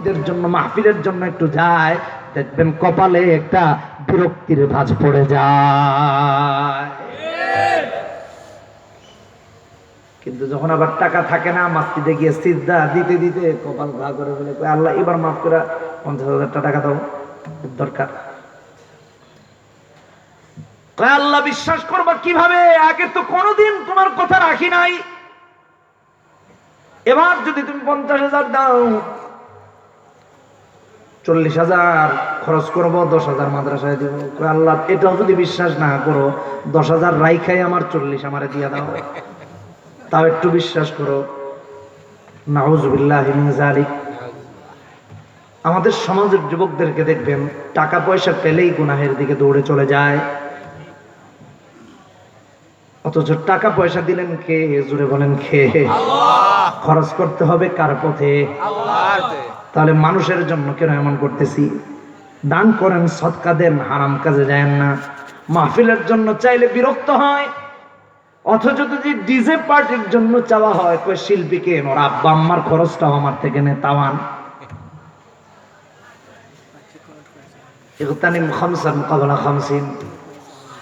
ঈদের জন্য, মাহফিলের জন্য একটু যায়, দেখবেন কপালে একটা বিরক্তির ভাঁজ পড়ে যায়। কিন্তু যখন আবার টাকা থাকে না মাস্তিতে গিয়ে সিদ্ধা দিতে দিতে কপাল ঘা করে বলে আল্লাহ, এবার মাফ করে পঞ্চাশ হাজার টাকা দাও দরকার। আল্লাহ, বিশ্বাস করবা কীভাবে? আগে তো কোনোদিন তোমার কথা রাখি নাই। এবার যদি তুমি পঞ্চাশ হাজার দাও চল্লিশ হাজার খরচ করব দশ হাজার মাদ্রাসায় দিব। আল্লাহ এটাও যদি বিশ্বাস না করো দশ হাজার রাইখাই আমার চল্লিশ আমারে দিয়ে দাও। তাও একটু বিশ্বাস করো। নাউজুবিল্লাহ আমাদের সমাজের যুবকদেরকে দেখবেন টাকা পয়সা পেলেই গুনাহের দিকে দৌড়ে চলে যায়। অথচ টাকা পয়সা দিলেন কে? জুড়ে বলেন কে? খরচ করতে হবে কার পথে। তাহলে মানুষের জন্য কেন এমন করতেছি? দান করেন, সৎকা দেন, হারাম কাজে যায় না। মাহফিলের জন্য চাইলে বিরক্ত হয়। অথচ যদি ডিজে পার্টির জন্য চাওয়া হয়, কই শিল্পীকে, ওর আব্বা আম্মার খরচটাও আমার থেকে নে, তাওয়ান। ইগতানিম খামসান মুকাবলা খামসিন।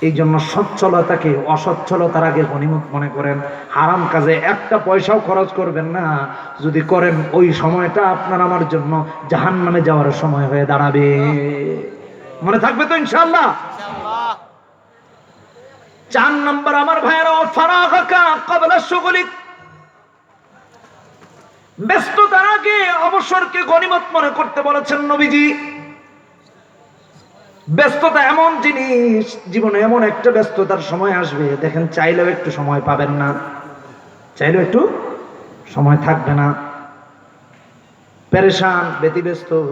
এই জন্য সচ্ছলতাকে অসচ্ছলতার আগে গণিমত মনে করেন। হারাম কাজে একটা পয়সাও খরচ করবেন না। যদি করেন ওই সময়টা আপনার আমার জন্য জাহান নামে যাওয়ার সময় হয়ে দাঁড়াবে। মনে থাকবে তো ইনশাল্লাহ চার নম্বর, আমার ভাইয়েরা ব্যস্ততার আগে অবসরকে গনিমত মনে করতে বলেছেন নবীজি। ব্যস্ততা এমন জিনিস, জীবনে এমন একটা ব্যস্ততার সময় আসবে, দেখেন চাইলেও একটু সময় পাবেন না। চাইলেও একটু সময় থাকবে না। পেরেশান, ব্যতিব্যস্ত,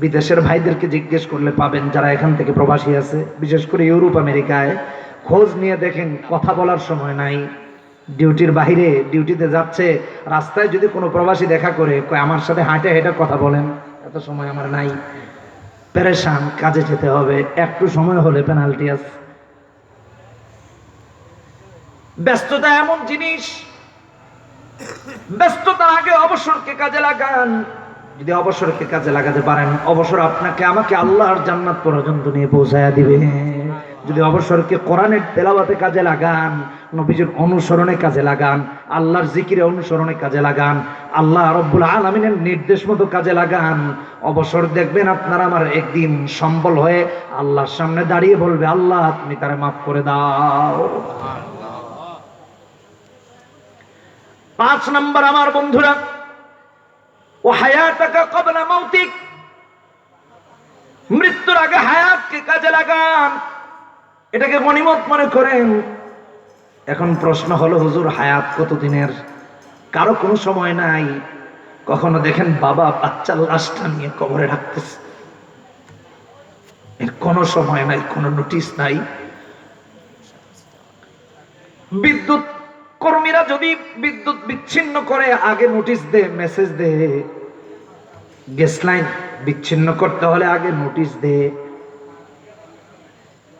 বিদেশের ভাইদেরকে জিজ্ঞেস করলে পাবেন যারা এখান থেকে প্রবাসী আছে, বিশেষ করে ইউরোপ, আমেরিকায়। খোঁজ নিয়ে দেখেন, কথা বলার সময় নাই। ডিউটির বাইরে, ডিউটিতে যাচ্ছে, রাস্তায় যদি কোনো প্রবাসী দেখা করে আমার সাথে হাঁটে হেঁটে কথা বলেন। এত সময় আমার নাই। পেরেশান, কাজে যেতে হবে। একটু সময় হলে পেনাল্টি আছে। ব্যস্ততা এমন জিনিস। ব্যস্ততার আগে অবসরকে কাজে লাগান। যদি অবসরকে কাজে লাগাতে পারেন, অবসর আপনাকে, আমাকে আল্লাহর জান্নাত পর্যন্ত নিয়ে পৌঁছায়া দিবে। যদি অবসরকে কোরআনের তেলাওয়াতে কাজে লাগান, নবীজির অনুসরণে কাজে লাগান, আল্লাহর জিকিরে অনুসরণে কাজে লাগান, আল্লাহ রব্বুল আলমিনের নির্দেশ মতো কাজে লাগান, অবসর দেখবেন আপনার আমার একদিন সম্বল হয়ে আল্লাহর সামনে দাঁড়িয়ে বলবে, আল্লাহ তুমি তারে মাফ করে দাও। পাঁচ নম্বর আমার বন্ধুরা ও হায়াতাকা কবলা মৌতিক মৃত্যুর আগে হায়াতকে কাজে লাগান। এটাকে গণিমত মনে করেন। এখন প্রশ্ন হলো, হুজুর, হায়াত কতদিনের? কারও কোনো সময় নাই। কখনো দেখেন বাবা বাচ্চার লাশটা নিয়ে কবরে রাখতেছে। এর কোনো সময় নাই, কোনো নোটিশ নাই। বিদ্যুৎ কর্মীরা যদি বিদ্যুৎ বিচ্ছিন্ন করে, আগে নোটিশ দে মেসেজ দে। গ্যাস লাইন বিচ্ছিন্ন করতে হলে আগে নোটিশ দে।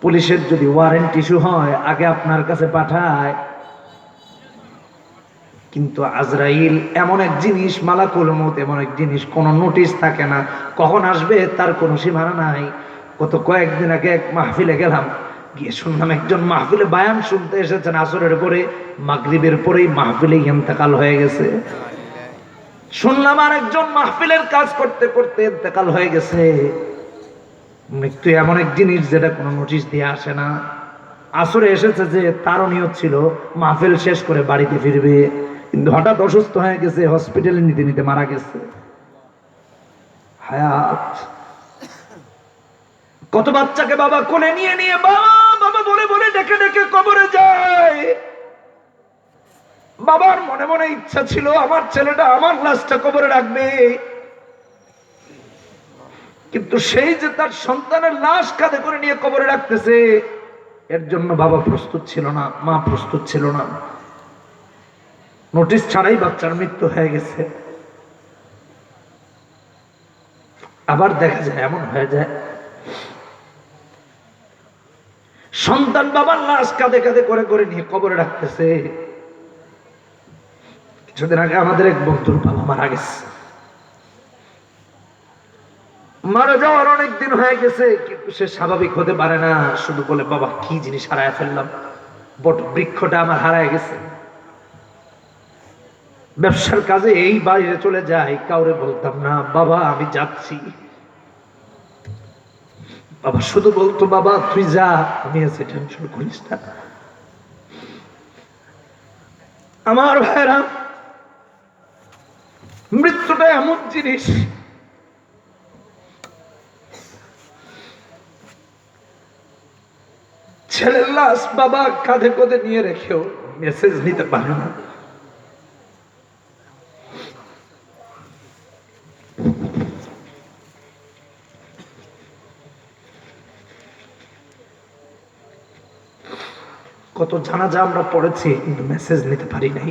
পুলিশের যদি ওয়ারেন্ট ইস্যু হয়, আগে আপনার কাছে পাঠায়। কিন্তু আজরাইল এমন এক জিনিস, মালাকুল মত এমন এক জিনিস, কোনো নোটিশ থাকে না। কখন আসবে তার কোনো সীমানা নাই। গত কয়েকদিন আগে এক মাহফিলে গেলাম, গিয়ে শুনলাম একজন মাহফিলে বায়ান শুনতে এসেছেন আসরের পরে, মাগরিবের পরেই মাহফিলে ইন্তেকাল হয়ে গেছে। শুনলাম আর একজন মাহফিলের কাজ করতে করতে ইন্তেকাল হয়ে গেছে। মৃত্যু এমন এক জিনিস যেটা কোনো নোটিশ দিয়ে আসে না। আসরে এসেছে যে তারও নিয়ত ছিল, মাহফিল শেষ করে বাড়িতে ফিরবে। কিন্তু হঠাৎ অসুস্থ হয়ে গেছে হসপিটালে নিতে নিতে মারা গেছে। হায়াত। কত বাচ্চাকে বাবা কোলে নিয়ে নিয়ে বাবা বাবা বলে বলে ডেকে ডেকে কবরে যায়। বাবার মনে মনে ইচ্ছা ছিল, আমার ছেলেটা আমার লাশটা কবরে রাখবে। কিন্তু সেই যে তার সন্তানের লাশ কাঁধে করে নিয়ে কবরে রাখতেছে, এর জন্য বাবা প্রস্তুত ছিল না, মা প্রস্তুত ছিল না। নোটিশ ছাড়াই বাচ্চার মৃত্যু হয়ে গেছে। আবার দেখা যায়, এমন হয়ে যায়, সন্তান বাবার লাশ কাঁধে কাঁধে করে করে নিয়ে কবরে রাখতেছে। কিছুদিন আগে আমাদের এক বন্ধুর বাবা মারা গেছে। মারা যাওয়ার অনেক দিন হয়ে গেছে, কিন্তু সে স্বাভাবিক হতে পারে না। শুধু বলে, বাবা, কি জিনিস হারায় ফেললাম? বট বৃক্ষটা আমার হারায় গেছে। ব্যবসার কাজে এই বাইরে চলে যাই, কাউরে বলতাম না, বাবা, আমি যাচ্ছি। বাবা, শুধু বলতো, বাবা, তুই যা, আমি আছি টেনশন করিস না। আমার ভাইরা মৃত্যুটা এমন জিনিস ছেলের লাশ বাবা কাঁধে কোধে নিয়ে রেখেও মেসেজ নিতে পারে না। কত জানাজা আমরা পড়েছি, কিন্তু মেসেজ নিতে পারি নাই।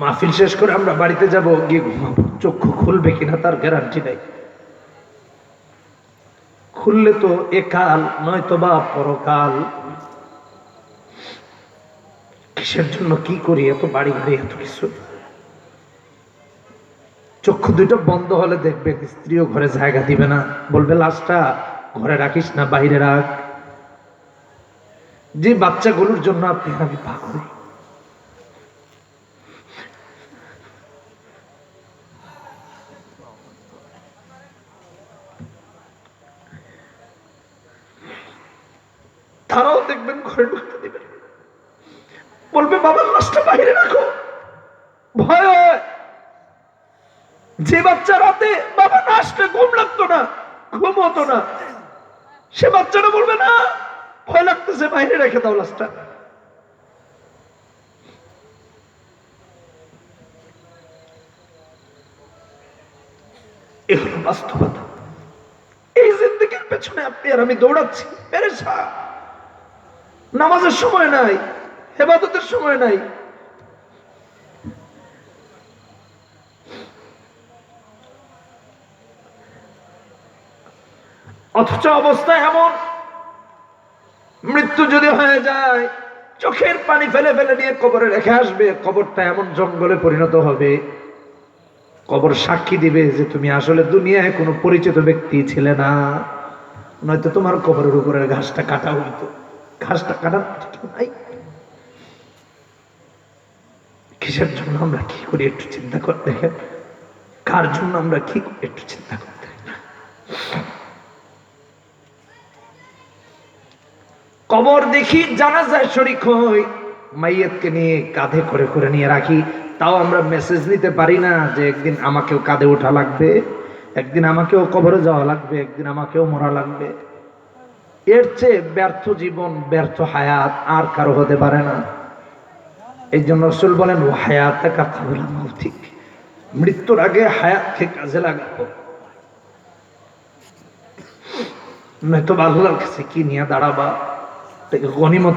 মাহফিল শেষ করে আমরা বাড়িতে যাব, গিয়ে ঘুমাবো। চক্ষু খুলবে কিনা তার গ্যারান্টি নাই। খুললে তো একাল নয়তো বা পরকাল। কিসের জন্য কি করি? এত বাড়ি গাড়ি এত কিছু? চক্ষু দুটো বন্ধ হলে দেখবে স্ত্রীও ঘরে জায়গা দিবে না। বলবে, লাশটা ঘরে রাখিস না, বাইরে রাখ। যে বাচ্চাগুলোর জন্য আপনি আমি পাগল। তারাও দেখবেন ঘরে ঢুকতে দিবেন। বলবে, বাবার লাশটা বাইরে রাখো। ভয় যে বাচ্চা রাতে বাবা না আসলে ঘুম লাগতো না, ঘুম হতো না। সে বাচ্চাটা বলবে, না, ভয় লাগতেছে, বাইরে রেখে দাও লাশটা। এ হলো বাস্তবতা। এই জিন্দগির পেছনে আপনি আর আমি দৌড়াচ্ছি। পেরেছা নামাজের সময় নাই হেবাদতের সময় নাই। অথচ অবস্থা এমন, মৃত্যু যদি হয়ে যায়, চোখের পানি ফেলে ফেলে নিয়ে কবরে রেখে আসবে, কবরটা এমন জঙ্গলে পরিণত হবে। কবর সাক্ষী দিবে যে তুমি আসলে দুনিয়ায় কোনো পরিচিত ব্যক্তি ছিলে না, নয়তো তোমার কবরের উপরের ঘাসটা কাটা হইতো। ঘাসটা কাটার নাই। কিসের জন্য আমরা কি করি একটু চিন্তা দেখেন। কার জন্য আমরা কি একটু চিন্তা কবর দেখি জানা যায় শরিক হই। মাইয়াতকে নিয়ে কাঁধে করে করে নিয়ে রাখি। তাও আমরা মেসেজ নিতে পারি না যে একদিন আমাকেও কাঁধে ওঠা লাগবে, একদিন আমাকেও কবরে যাওয়া লাগবে, একদিন আমাকেও মরা লাগবে। এর চেয়ে ব্যর্থ জীবন, ব্যর্থ হায়াত আর কারও হতে পারে না। এই জন্য রসুল বলেন ও হায়াত কাবলা ঠিক মৃত্যুর আগে হায়াতকে কাজে লাগাবো। নয়তো আল্লাহর কাছে কি নিয়ে দাঁড়াবা? গনিমত